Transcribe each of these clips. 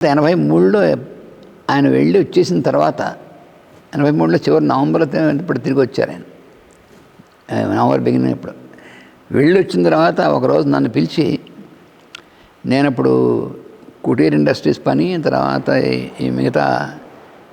ఎనభై మూడులో ఆయన వెళ్ళి వచ్చేసిన తర్వాత ఎనభై మూడులో చివరి నవంబర్లో ఇప్పుడు తిరిగి వచ్చారు ఆయన. నవంబర్ బిగినింగ్ ఇప్పుడు వెళ్ళి వచ్చిన తర్వాత ఒకరోజు నన్ను పిలిచి నేను ఇప్పుడు కుటీర్ ఇండస్ట్రీస్ పని తర్వాత ఈ- మిగతా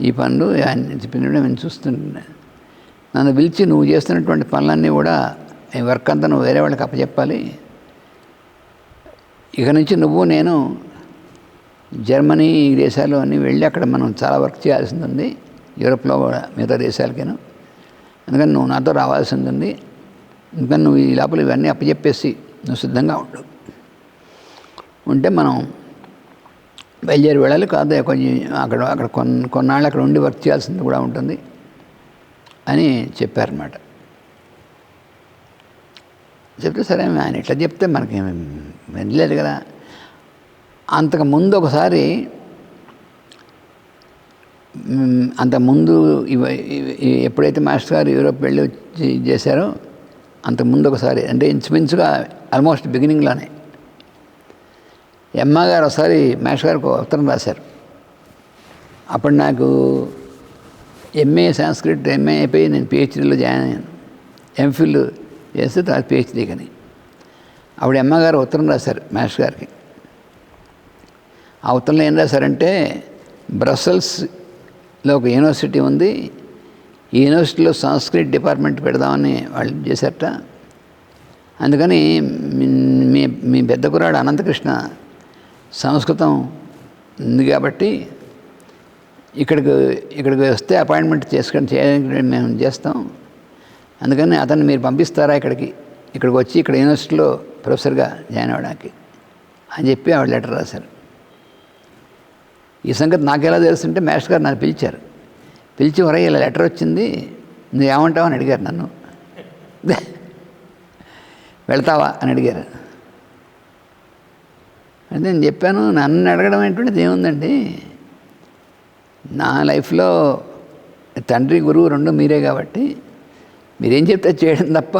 ఈ పనులు ఆయన చెప్పినప్పుడు నేను చూస్తుంటున్నాను నన్ను పిలిచి నువ్వు చేస్తున్నటువంటి పనులన్నీ కూడా ఈ వర్క్ అంతా నువ్వు వేరే వాళ్ళకి అప్పచెప్పాలి. ఇక నుంచి నువ్వు నేను జర్మనీ ఈ దేశాలు అన్నీ వెళ్ళి అక్కడ మనం చాలా వర్క్ చేయాల్సింది ఉంది. యూరోప్లో కూడా మిగతా దేశాలకేను. అందుకని నువ్వు నాతో రావాల్సింది ఉంది. అందుకని నువ్వు ఈ లోపల ఇవన్నీ అప్పచెప్పేసి నువ్వు సిద్ధంగా ఉండు. ఉంటే మనం బయలుదేరి వెళ్ళాలి. కాదు కొంచెం అక్కడ అక్కడ కొన్ కొన్నాళ్ళు అక్కడ ఉండి వర్క్ చేయాల్సింది కూడా ఉంటుంది అని చెప్పారన్నమాట. చెప్తే సరే ఆయన ఇట్లా చెప్తే మనకి వెళ్ళలేదు కదా. అంతకు ముందు ఒకసారి అంతకుముందు ఇవ ఎప్పుడైతే మాస్టర్ గారు యూరోప్ వెళ్ళి వచ్చి చేశారో అంతకుముందు ఒకసారి అంటే ఇంచుమించుగా ఆల్మోస్ట్ బిగినింగ్లోనే. ఎమ్మ గారు ఒకసారి మాస్టర్ గారికి ఒక ఉత్తరం రాశారు. అప్పుడు నాకు ఎంఏ సంస్కృత్ ఎంఏ అయిపోయి నేను పిహెచ్డీలో జాయిన్ అయ్యాను. ఎంఫిల్ చేస్తే తర్వాత పిహెచ్డీ కానీ. అప్పుడు ఎమ్మగారు ఉత్తరం రాశారు మాస్టర్ గారికి. ఆ ఏం రాశారంటే బ్రసెల్స్లో ఒక యూనివర్సిటీ ఉంది ఈ యూనివర్సిటీలో సంస్కృత్ డిపార్ట్మెంట్ పెడదామని వాళ్ళు చేశారట. అందుకని మీ- మీ మీ పెద్ద కురాడు అనంతకృష్ణ సంస్కృతం ఉంది కాబట్టి ఇక్కడికి ఇక్కడికి వస్తే అపాయింట్మెంట్ చేసుకొని చేయడానికి మేము చేస్తాం. అందుకని అతన్ని మీరు పంపిస్తారా ఇక్కడికి? ఇక్కడికి వచ్చి ఇక్కడ యూనివర్సిటీలో ప్రొఫెసర్గా జాయిన్ అవ్వడానికి అని చెప్పి ఆవిడ లెటర్ రాశారు. ఈ సంగతి నాకెలా తెలుస్తుంటే మాస్టర్ గారు నన్ను పిలిచారు. పిలిచి వరే ఇలా లెటర్ వచ్చింది నువ్వు ఏమంటావు అని అడిగారు నన్ను. వెళ్తావా అని అడిగారు. అంటే నేను చెప్పాను నన్ను అడగడం ఏంటంటే ఏముందండి? నా లైఫ్లో తండ్రి గురువు రెండు మీరే కాబట్టి మీరేం చెప్తే చేయడం తప్ప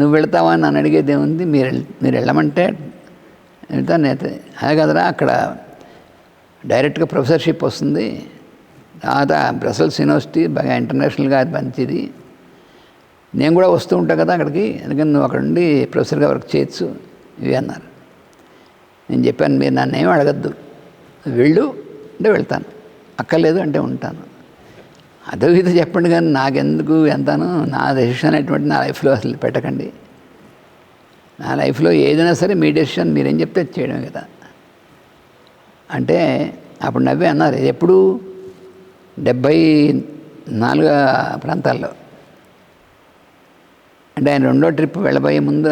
నువ్వు వెళ్తావా అని నన్ను అడిగేది ఏముంది? మీరు మీరు వెళ్ళమంటే వెళ్తాను అయితే అదే కదరా అక్కడ డైరెక్ట్గా ప్రొఫెసర్షిప్ వస్తుంది. తర్వాత బ్రసెల్స్ యూనివర్సిటీ బాగా ఇంటర్నేషనల్గా అది మంచిది నేను కూడా వస్తూ ఉంటాను కదా అక్కడికి. అందుకని నువ్వు అక్కడ ఉండి ప్రొఫెసర్గా వర్క్ చేయొచ్చు. ఇవి అన్నారు. నేను చెప్పాను మీరు నన్ను ఏమి అడగద్దు. వెళ్ళు అంటే వెళ్తాను. అక్కర్లేదు అంటే ఉంటాను. అదో ఇది చెప్పండి కానీ నాకెందుకు ఎంతను నా డెసిషన్ అనేటువంటి నా లైఫ్లో అసలు పెట్టకండి. నా లైఫ్లో ఏదైనా సరే మీ డెసిషన్ మీరేం చెప్తే చేయడమే కదా. అంటే అప్పుడు నవ్వే అన్నారు ఎప్పుడు? డెబ్భై నాలుగు ప్రాంతాల్లో. అంటే ఆయన రెండో ట్రిప్ వెళ్ళబోయే ముందు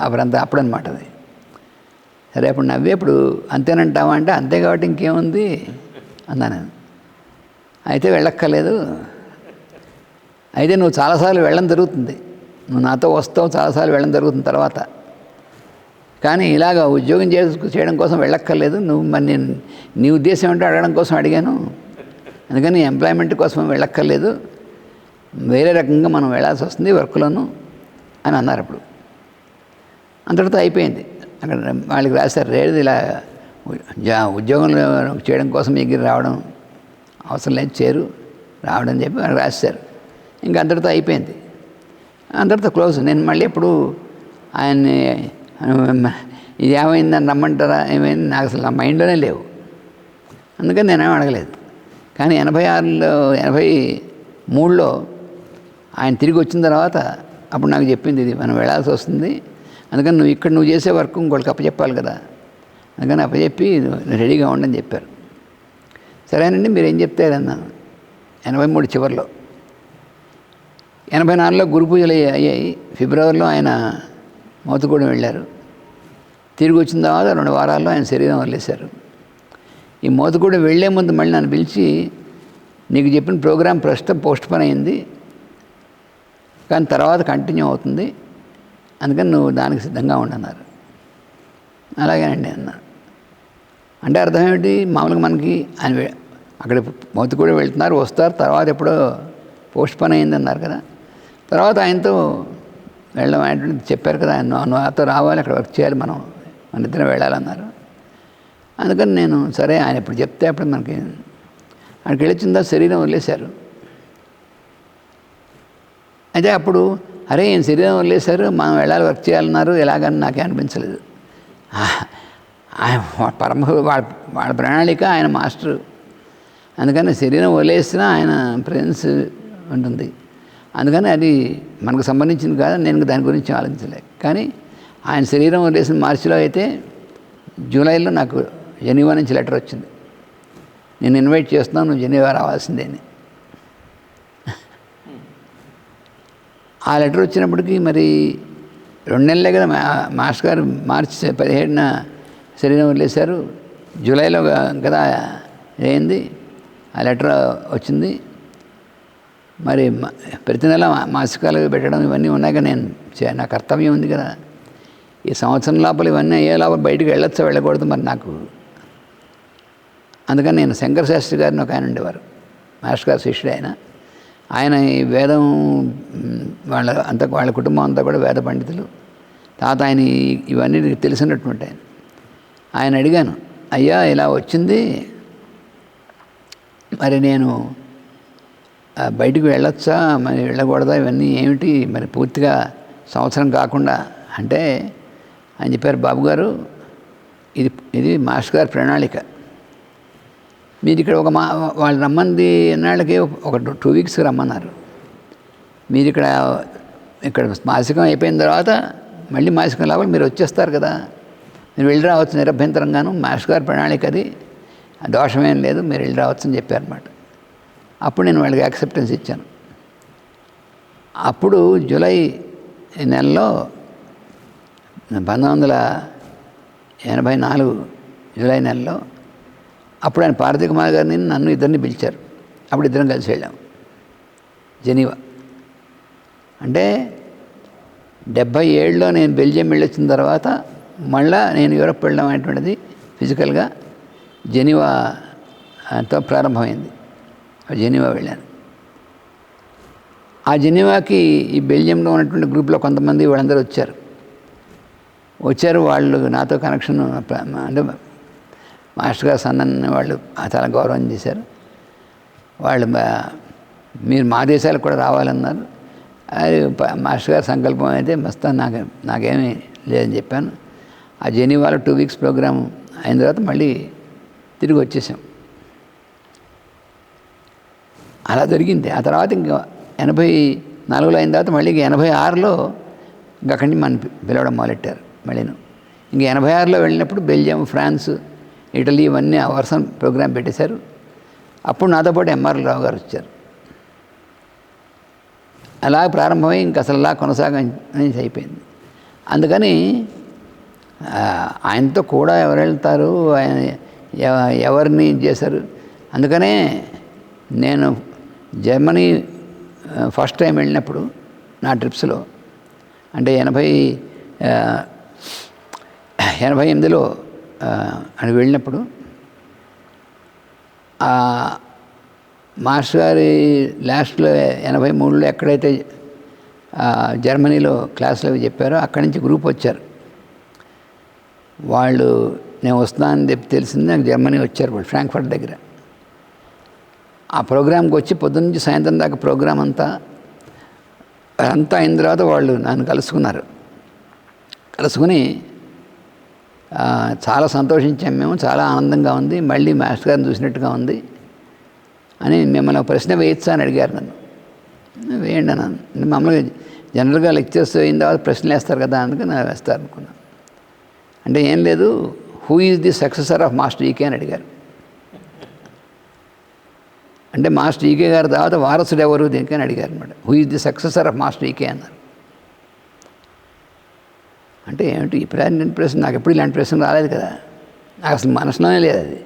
ఆ ప్రాంతం అప్పుడనమాట అది. సరే అప్పుడు నవ్వేప్పుడు అంతేనంటావా అంటే అంతే కాబట్టి ఇంకేముంది? అన్నాను. అయితే వెళ్ళక్కర్లేదు. అయితే నువ్వు చాలాసార్లు వెళ్ళడం జరుగుతుంది. నువ్వు నాతో వస్తావు చాలాసార్లు వెళ్ళడం జరుగుతుంది తర్వాత. కానీ ఇలాగ ఉద్యోగం చేసుకు చేయడం కోసం వెళ్ళక్కర్లేదు. నువ్వు మరి నేను నీ ఉద్దేశం ఏంటో అడగడం కోసం అడిగాను. అందుకని ఎంప్లాయ్మెంట్ కోసం వెళ్ళక్కర్లేదు. వేరే రకంగా మనం వెళ్ళాల్సి వస్తుంది వర్క్లోను అని అన్నారు అప్పుడు. అంతటితో అయిపోయింది. అక్కడ వాళ్ళకి రాశారు లేదు ఇలా జా- ఉద్యోగంలో చేయడం కోసం మీ దగ్గర రావడం అవసరం లేదు చేరు రావడం అని చెప్పి వాళ్ళకి రాశారు. ఇంకా అంతటితో అయిపోయింది. అంతటితో క్లోజ్. నేను మళ్ళీ ఎప్పుడు ఆయన్ని ఇది ఏమైందని రమ్మంటారా? ఏమైంది? నాకు అసలు నా మైండ్లోనే లేవు. అందుకని నేనేం అడగలేదు. కానీ ఎనభై ఆరులో ఎనభై మూడులో ఆయన తిరిగి వచ్చిన తర్వాత అప్పుడు నాకు చెప్పింది ఇది మనం వెళ్ళాల్సి వస్తుంది. అందుకని నువ్వు ఇక్కడ నువ్వు చేసే వర్క్ ఇంకోళ్ళకి అప్పచెప్పాలి కదా. అందుకని అప్పచెప్పి రెడీగా ఉండని చెప్పారు. సరేనండి మీరు ఏం చెప్తారన్నాను ఎనభై మూడు చివరిలో. ఎనభై నాలుగులో గురు పూజలు అయ్యాయి. ఫిబ్రవరిలో ఆయన మోతుగూడెం వెళ్ళారు. తిరిగి వచ్చిన తర్వాత రెండు వారాల్లో ఆయన శరీరం వదిలేశారు. ఈ మోతకూడ వెళ్ళే ముందు మళ్ళీ నన్ను పిలిచి నీకు చెప్పిన ప్రోగ్రాం ప్రస్తుతం పోస్ట్ పోన్ అయింది కానీ తర్వాత కంటిన్యూ అవుతుంది అందుకని నువ్వు దానికి సిద్ధంగా ఉండన్నారు. అలాగేనండి అన్నారు అంటే అర్థం ఏమిటి మామూలుగా మనకి ఆయన అక్కడ మౌత్ కూడా వెళ్తున్నారు వస్తారు తర్వాత ఎప్పుడో పోస్ట్ పోన్ అయింది అన్నారు కదా. తర్వాత ఆయనతో వెళ్ళడం అనేటువంటిది చెప్పారు కదా ఆయన నువ్వు రావాలి అక్కడ వర్క్ చేయాలి మనం. మన ఇద్దరం వెళ్ళాలన్నారు. అందుకని నేను సరే ఆయన ఇప్పుడు చెప్తే అప్పుడు మనకి ఆయనకి వెళ్ళిందా శరీరం వదిలేశారు. అయితే అప్పుడు అరే ఈయన శరీరం వదిలేశారు మనం వెళ్ళాలి వర్క్ చేయాలన్నారు ఎలాగని నాకే అనిపించలేదు. ఆయన పరమ వాళ్ళ వాళ్ళ ప్రణాళిక ఆయన మాస్టర్. అందుకని శరీరం వదిలేసినా ఆయన ప్రెజెన్స్ ఉంటుంది. అందుకని అది మనకు సంబంధించింది కాదు నేను దాని గురించి ఆలోచించలే. కానీ ఆయన శరీరం వదిలేసిన మార్చిలో అయితే జూలైలో నాకు జెనీవా నుంచి లెటర్ వచ్చింది. నేను ఇన్వైట్ చేస్తున్నాను నువ్వు జెనీవా రావాల్సిందే అని. ఆ లెటర్ వచ్చినప్పటికీ మరి రెండు నెలలే కదా మా మాస్టర్ గారు మార్చి పదిహేడున శరీరం వదిలేశారు. జూలైలో కదా అయింది. ఆ లెటర్ వచ్చింది. మరి ప్రతి నెల మాసికాలు పెట్టడం ఇవన్నీ ఉన్నాయి కదా నేను చే- నా కర్తవ్యం ఉంది కదా. ఈ సంవత్సరం లోపల ఇవన్నీ అయ్యే లోపల బయటకు వెళ్ళొచ్చా వెళ్ళకూడదు మరి నాకు. అందుకని నేను శంకర శాస్త్రి గారిని ఒక ఆయన ఉండేవారు. మాస్టర్ గారు శిష్యుడు ఆయన. ఆయన ఈ వేదం వాళ్ళ అంత వాళ్ళ కుటుంబం అంతా కూడా వేద పండితులు. తాత ఆయన ఇవన్నీ తెలిసినటువంటి ఆయన. ఆయన అడిగాను అయ్యా ఇలా వచ్చింది. మరి నేను బయటకు బయటికి వెళ్ళొచ్చా? మరి వెళ్ళకూడదా? ఇవన్నీ ఏమిటి? మరి పూర్తిగా సంవత్సరం కాకుండా. అంటే అని చెప్పారు బాబు గారు ఇది ఇది మాస్టర్ గారి ప్రణాళిక. మీరు ఇక్కడ ఒక మా వాళ్ళు రమ్మంది ఎన్నాళ్ళకి ఒక టూ వీక్స్ రమ్మన్నారు. మీరు ఇక్కడ ఇక్కడ మాసికం అయిపోయిన తర్వాత మళ్ళీ మాసికం లోపల మీరు వచ్చేస్తారు కదా. మీరు వెళ్ళి రావచ్చు నిరభ్యంతరంగాను మాస్టర్ గారి ప్రణాళిక అది. దోషమేం లేదు మీరు వెళ్ళి రావచ్చు అని చెప్పారన్నమాట. అప్పుడు నేను వాళ్ళకి యాక్సెప్టెన్స్ ఇచ్చాను. అప్పుడు జూలై నెలలో పంతొమ్మిది వందల ఎనభై నాలుగు జూలై నెలలో అప్పుడు ఆయన పార్వతీ కుమార్ గారిని నన్ను ఇద్దరిని పిలిచారు. అప్పుడు ఇద్దరం కలిసి వెళ్ళాం. జెనీవా. అంటే డెబ్భై ఏడులో నేను బెల్జియం వెళ్ళొచ్చిన తర్వాత మళ్ళా నేను యూరప్ వెళ్ళడం అనేటువంటిది ఫిజికల్గా జెనీవాతో ప్రారంభమైంది. జెనీవా వెళ్ళాను. ఆ జెనీవాకి ఈ బెల్జియంలో ఉన్నటువంటి గ్రూప్లో కొంతమంది వాళ్ళందరూ వచ్చారు. వచ్చారు వాళ్ళు నాతో కనెక్షన్ అంటే మాస్టర్ గారు సన్నని వాళ్ళు చాలా గౌరవం చేశారు. వాళ్ళు మా- మీరు మా దేశాలకు కూడా రావాలన్నారు. అది మాస్టర్ గారి సంకల్పం అయితే మస్తా నాకు నాకేమీ లేదని చెప్పాను. ఆ జెనీవాలో టూ వీక్స్ ప్రోగ్రామ్ అయిన తర్వాత మళ్ళీ తిరిగి వచ్చేసాం. అలా జరిగింది. ఆ తర్వాత ఇంకా ఎనభై నాలుగులో అయిన తర్వాత మళ్ళీ ఎనభై ఆరులో ఇంక అక్కడి నుంచి మనం పిలవడం మొదలెట్టారు. మళ్ళీను. ఇంక ఎనభై ఆరులో వెళ్ళినప్పుడు బెల్జియం ఫ్రాన్స్ ఇటలీ ఇవన్నీ ఆ వర్షం ప్రోగ్రాం పెట్టేశారు. అప్పుడు నాతో పాటు ఎంఆర్ రావు గారు వచ్చారు. అలా ప్రారంభమై ఇంక అసలు అలా కొనసాగ అయిపోయింది. అందుకని ఆయనతో కూడా ఎవరు వెళ్తారు ఆయన ఎవరిని చేశారు. అందుకనే నేను జర్మనీ ఫస్ట్ టైం వెళ్ళినప్పుడు నా ట్రిప్స్లో అంటే ఎనభై ఎనభై ఎనిమిదిలో అని వెళ్ళినప్పుడు మాస్టర్ గారి లాస్ట్లో ఎనభై మూడులో ఎక్కడైతే జర్మనీలో క్లాసులు అవి చెప్పారో అక్కడి నుంచి గ్రూప్ వచ్చారు. వాళ్ళు నేను వస్తున్నానని చెప్పి తెలిసింది నాకు జర్మనీ వచ్చారు వాళ్ళు ఫ్రాంక్ఫర్ట్ దగ్గర. ఆ ప్రోగ్రాంకి వచ్చి పొద్దున్నీ నుంచి సాయంత్రం దాకా ప్రోగ్రాం అంతా అంతా అయిన తర్వాత వాళ్ళు నన్ను కలుసుకున్నారు. కలుసుకుని చాలా సంతోషించాం మేము చాలా ఆనందంగా ఉంది మళ్ళీ మాస్టర్ గారిని చూసినట్టుగా ఉంది అని మిమ్మల్ని ఒక ప్రశ్న వేయచ్చా అని అడిగారు నన్ను. వేయండి అన్నాను మామూలుగా జనరల్గా లెక్చర్స్ అయిన తర్వాత ప్రశ్నలు వేస్తారు కదా అందుకని నేను వేస్తారు అనుకున్నాను అంటే ఏం లేదు who is the successor of master E K అని అడిగారు. అంటే మాస్టర్ ఈకే గారి తర్వాత వారసుడు ఎవరు దీనికని అడిగారు అనమాట. Who is the successor of master E K అన్నారు. అంటే ఏమిటి? ఇలాంటి ప్రశ్న నాకు ఎప్పుడు ఇలాంటి ప్రశ్న రాలేదు కదా. నాకు అసలు మనసులోనే లేదు అది.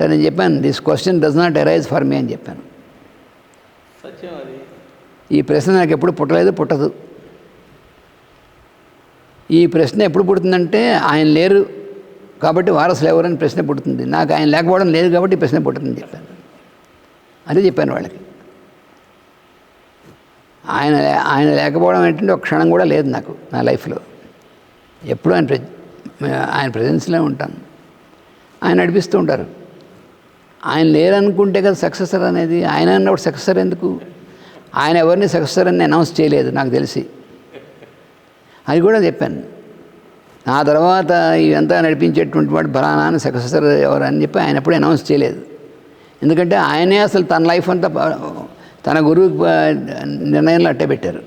సరే నేను చెప్పాను this question does not arise for me అని చెప్పాను. ఈ ప్రశ్న నాకు ఎప్పుడు పుట్టలేదు పుట్టదు. ఈ ప్రశ్న ఎప్పుడు పుడుతుందంటే ఆయన లేరు కాబట్టి వారసులు ఎవరని ప్రశ్న పుడుతుంది. నాకు ఆయన లేకపోవడం లేదు కాబట్టి ఈ ప్రశ్న పుడుతుంది చెప్పాను. అదే చెప్పాను వాళ్ళకి. ఆయన ఆయన లేకపోవడం ఏంటంటే ఒక క్షణం కూడా లేదు నాకు నా లైఫ్లో. ఎప్పుడూ ఆయన ఆయన ప్రజెన్స్లో ఉంటాను. ఆయన నడిపిస్తూ ఉంటారు. ఆయన లేరనుకుంటే కదా సక్సెసర్ అనేది ఆయన అన్నప్పుడు సక్సెసర్ ఎందుకు? ఆయన ఎవరిని సక్సెసర్ అని అనౌన్స్ చేయలేదు నాకు తెలిసి. అది కూడా చెప్పాను. నా తర్వాత ఇదంతా నడిపించేటువంటి వాడు బలానా అని సక్సెసర్ ఎవరు అని చెప్పి ఆయన ఎప్పుడు అనౌన్స్ చేయలేదు. ఎందుకంటే ఆయనే అసలు తన లైఫ్ అంతా తన గురువు నిర్ణయంలో అట్టే పెట్టారు.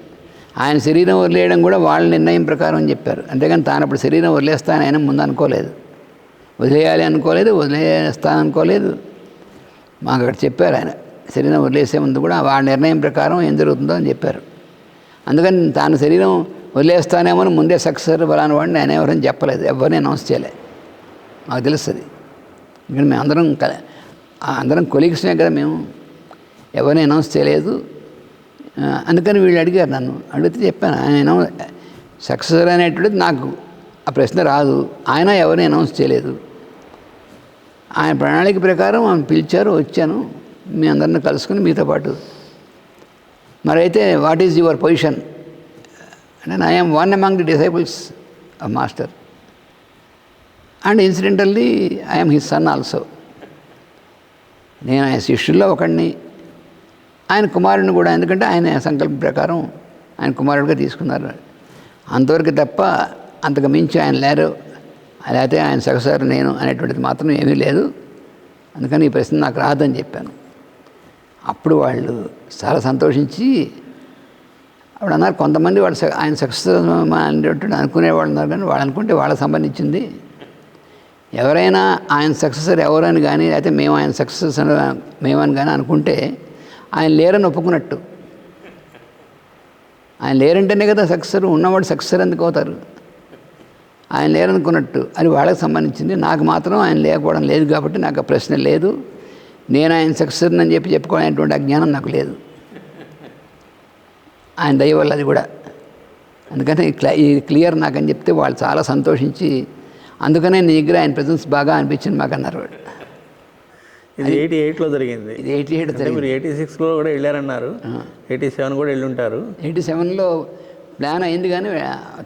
ఆయన శరీరం వదిలేయడం కూడా వాళ్ళ నిర్ణయం ప్రకారం అని చెప్పారు. అంతేగాని తాను అప్పుడు శరీరం వదిలేస్తానని ఆయన ముందు అనుకోలేదు. వదిలేయాలి అనుకోలేదు వదిలేస్తాను అనుకోలేదు. మాకు అక్కడ చెప్పారు ఆయన. శరీరం వదిలేసే ముందు కూడా వాళ్ళ నిర్ణయం ప్రకారం ఏం జరుగుతుందో అని చెప్పారు. అందుకని తాను శరీరం వదిలేస్తానేమో అని ముందే సక్సెస్ బలాని వాడిని ఆయన ఎవరైనా చెప్పలేదు. ఎవరిని అనౌన్స్ చేయలే. మాకు తెలుస్తుంది. ఇక్కడ మేము అందరం కల- అందరం కొలిగిస్తున్నాం కదా మేము. ఎవరిని అనౌన్స్ చేయలేదు. అందుకని వీళ్ళు అడిగారు నన్ను. అడిగితే చెప్పాను ఆయన సక్సెస్ అనేటువంటిది నాకు ఆ ప్రశ్న రాదు. ఆయన ఎవరిని అనౌన్స్ చేయలేదు. ఆయన ప్రణాళిక ప్రకారం ఆమె పిలిచారు వచ్చాను. మీ అందరిని కలుసుకుని మీతో పాటు. మరైతే వాట్ ఈజ్ యువర్ పొజిషన్? అంటే I'm one among the disciples of master. And incidentally I'm his son also. నేను ఆయన శిష్యుల్లో ఒకడిని ఆయన కుమారుడిని కూడా ఎందుకంటే ఆయన సంకల్పం ప్రకారం ఆయన కుమారుడిగా తీసుకున్నారు. అంతవరకు తప్ప అంతకు మించి ఆయన లేరు. లేకపోతే ఆయన సగసారు నేను అనేటువంటిది మాత్రం ఏమీ లేదు. అందుకని ఈ ప్రశ్న నాకు రాదని చెప్పాను. అప్పుడు వాళ్ళు చాలా సంతోషించి అప్పుడు అన్నారు కొంతమంది వాళ్ళు ఆయన సక్సెస్ అనేటువంటి అనుకునే వాళ్ళు ఉన్నారు కానీ వాళ్ళు అనుకుంటే వాళ్ళకి సంబంధించింది. ఎవరైనా ఆయన సక్సెసర్ ఎవరని కానీ అయితే మేము ఆయన సక్సెస్ మేమని కానీ అనుకుంటే ఆయన లేరని ఒప్పుకున్నట్టు. ఆయన లేరంటేనే కదా సక్సెస్ ఉన్నవాడు సక్సెస్ ఎందుకు అవుతారు? ఆయన లేరనుకున్నట్టు. అది వాళ్ళకి సంబంధించింది. నాకు మాత్రం ఆయన లేకపోవడం లేదు కాబట్టి నాకు ప్రశ్న లేదు. నేను ఆయన సక్సెస్ అని చెప్పి చెప్పుకోవాలనేటువంటి అజ్ఞానం నాకు లేదు. ఆయన దయ వల్ల అది కూడా. అందుకని ఈ ఈ క్లియర్ నాకని చెప్తే వాళ్ళు చాలా సంతోషించి అందుకనే నీ దగ్గర ఆయన ప్రజెన్స్ బాగా అనిపించింది మాకు అన్నారు వాళ్ళు. ఇది ఎయిటీ ఎయిట్లో జరిగింది. ఇది ఎయిటీ ఎయిట్ మీరు ఎయిటీ సిక్స్లో కూడా వెళ్ళారన్నారు. ఎయిటీ సెవెన్ కూడా వెళ్ళుంటారు. ఎయిటీ సెవెన్లో ప్లాన్ అయింది కానీ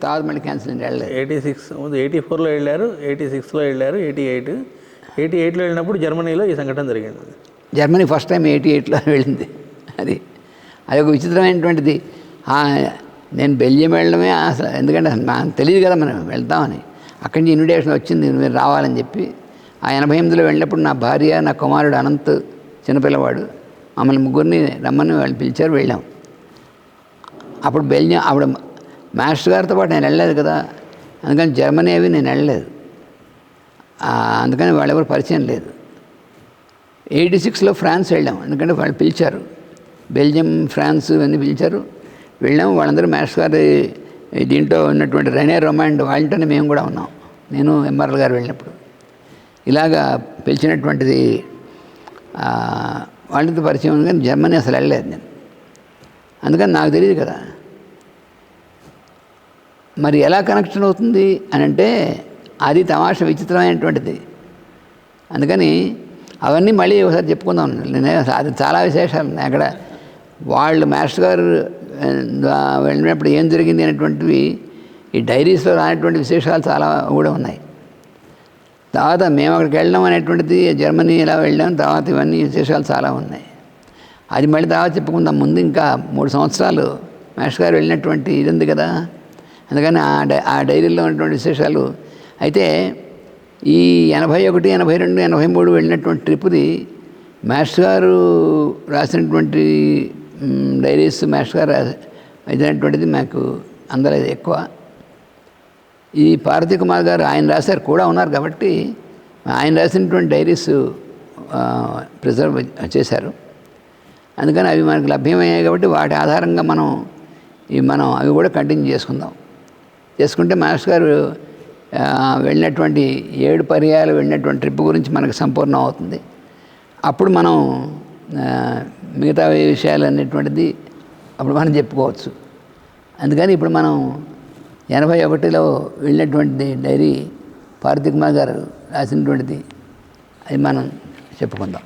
తర్వాత మళ్ళీ క్యాన్సిల్ అయింది వెళ్ళలేదు. ఎయిటీ సిక్స్ ముందు ఎయిటీ ఫోర్లో వెళ్ళారు ఎయిటీ సిక్స్లో వెళ్ళారు ఎయిటీ ఎయిట్. ఎయిటీ ఎయిట్లో వెళ్ళినప్పుడు జర్మనీలో ఈ సంఘటన జరిగింది. జర్మనీ ఫస్ట్ టైం ఎయిటీ ఎయిట్లో వెళ్ళింది. అది అది ఒక విచిత్రమైనటువంటిది. నేను బెల్జియం వెళ్ళడమే అసలు ఎందుకంటే తెలియదు కదా మనం వెళ్తామని. అక్కడి నుంచి ఇన్విటేషన్ వచ్చింది మీరు రావాలని చెప్పి. ఆ ఎనభై ఎనిమిదిలో వెళ్ళినప్పుడు నా భార్య నా కుమారుడు అనంత్ చిన్నపిల్లవాడు మమ్మల్ని ముగ్గురిని రమ్మని వాళ్ళు పిలిచారు వెళ్ళాం. అప్పుడు బెల్జియం అప్పుడు మాస్టర్ గారితో పాటు నేను వెళ్ళలేదు కదా అందుకని జర్మనీ అవి నేను వెళ్ళలేదు. అందుకని వాళ్ళెవరు పరిచయం లేదు. ఎయిటీ సిక్స్లో ఫ్రాన్స్ వెళ్ళాం ఎందుకంటే వాళ్ళు పిలిచారు. బెల్జియం ఫ్రాన్స్ ఇవన్నీ పిలిచారు. వెళ్ళాం వాళ్ళందరూ మాస్టర్ గారి దీంట్లో ఉన్నటువంటి రెనే రొమాండ్ వాళ్ళతోనే మేము కూడా ఉన్నాం. నేను ఎంఆర్ఎల్ గారు వెళ్ళినప్పుడు. ఇలాగా పిలిచినటువంటిది వాళ్ళతో పరిచయం ఉంది కానీ జర్మనీ అసలు వెళ్ళలేదు నేను. అందుకని నాకు తెలియదు కదా. మరి ఎలా కనెక్షన్ అవుతుంది అని అంటే అది తమాష విచిత్రమైనటువంటిది. అందుకని అవన్నీ మళ్ళీ ఒకసారి చెప్పుకుందాం. నేను అది చాలా విశేషాలు ఉన్నాయి అక్కడ వాళ్ళు మాస్టర్ గారు వెళ్ళినప్పుడు ఏం జరిగింది అనేటువంటివి ఈ డైరీస్లో రానటువంటి విశేషాలు చాలా కూడా ఉన్నాయి. తర్వాత మేము అక్కడికి వెళ్ళడం అనేటువంటిది జర్మనీ ఇలా వెళ్ళాం తర్వాత ఇవన్నీ విశేషాలు చాలా ఉన్నాయి. అది మళ్ళీ తర్వాత చెప్పుకుందాం. ముందు ఇంకా మూడు సంవత్సరాలు మాస్టర్ గారు వెళ్ళినటువంటి ఇది ఉంది కదా. అందుకని ఆ డై ఆ డైరీలో ఉన్నటువంటి విశేషాలు. అయితే ఈ ఎనభై ఒకటి ఎనభై రెండు ఎనభై మూడు వెళ్ళినటువంటి ట్రిప్ది మాస్టర్ గారు రాసినటువంటి డైరీస్ మాస్టర్ గారు రాసినటువంటిది మాకు అందలేదు ఎక్కువ. ఈ పార్వతీ కుమార్ గారు ఆయన రాశారు కూడా ఉన్నారు కాబట్టి ఆయన రాసినటువంటి డైరీస్ ప్రిజర్వ్ చేశారు. అందుకని అవి మనకు లభ్యమయ్యాయి కాబట్టి వాటి ఆధారంగా మనం ఇవి మనం అవి కూడా కంటిన్యూ చేసుకుందాం. చేసుకుంటే మాస్టర్ గారు వెళ్ళినటువంటి ఏడు పర్యాయాలు వెళ్ళినటువంటి ట్రిప్ గురించి మనకు సంపూర్ణం అవుతుంది. అప్పుడు మనం మిగతా విషయాలు అనేటువంటిది అప్పుడు మనం చెప్పుకోవచ్చు. అందుకని ఇప్పుడు మనం ఎనభై ఒకటిలో వెళ్ళినటువంటి డైరీ పార్థిక్ మా గారు రాసినటువంటిది అది మనం చెప్పుకుందాం.